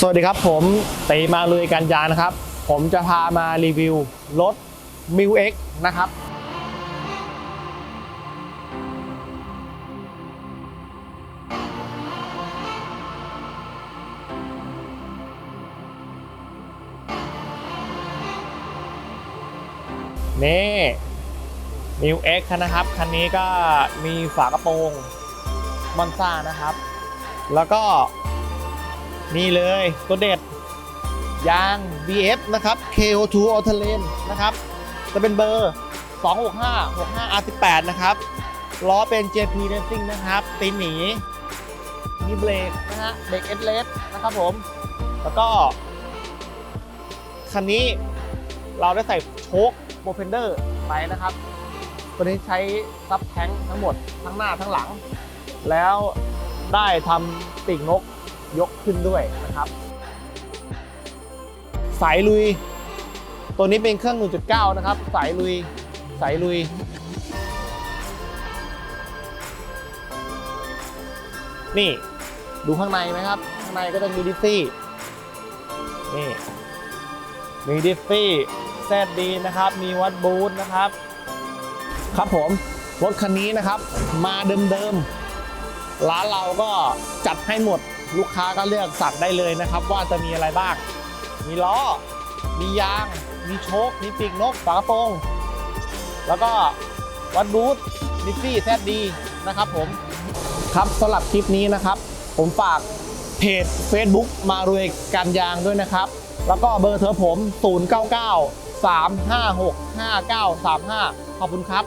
สวัสดีครับผมตีมาลุยกันยานะครับ ผมจะพามารีวิวรถ m ิว X นะครับ นี่ m ิว X นะครับ คันนี้ก็มีฝากระโปรงมอนซ่านะครับ แล้วก็ นี่เลยตัวเด็ดยาง BF นะครับ KO2 a l t e r a n นะครับ จะเป็นเบอร์ 265 65 R18 นะครับ ล้อเป็น JP Racing นะครับ ตีนหนี มีเบรกนะฮะ เบรกเอสเลสนะครับผม แล้วก็ คันนี้เราได้ใส่โชคโปรเฟนเดอร์ไปนะครับ ตัวนี้ใช้ซับแท้งทั้งหมด ทั้งหน้าทั้งหลัง แล้วได้ทำปีกนก ยกขึ้นด้วยนะครับสายลุย ตัวนี้เป็นเครื่อง 1.9 นะครับ สายลุย สายลุย นี่ ดูข้างในไหมครับ ข้างในก็จะมีดิฟฟี่ นี่ มีดิฟฟี่แซดดีนะครับ มีวัดบูธนะครับ ครับผม รถคันนี้นะครับ มาเดิมๆ ร้านเราก็จัดให้หมด ลูกค้าก็เลือกสั่งได้เลยนะครับ ว่าจะมีอะไรบ้าง มีล้อ มียาง มีโชค มีปีกนก ฝากระโปรง แล้วก็วัดบูธนิฟฟี่แซดดีนะครับผม ครับสำหรับคลิปนี้นะครับ ผมฝากเพจ Facebook มารวยการยางด้วยนะครับ แล้วก็เบอร์โทรผม 099 356 5935 ขอบคุณครับ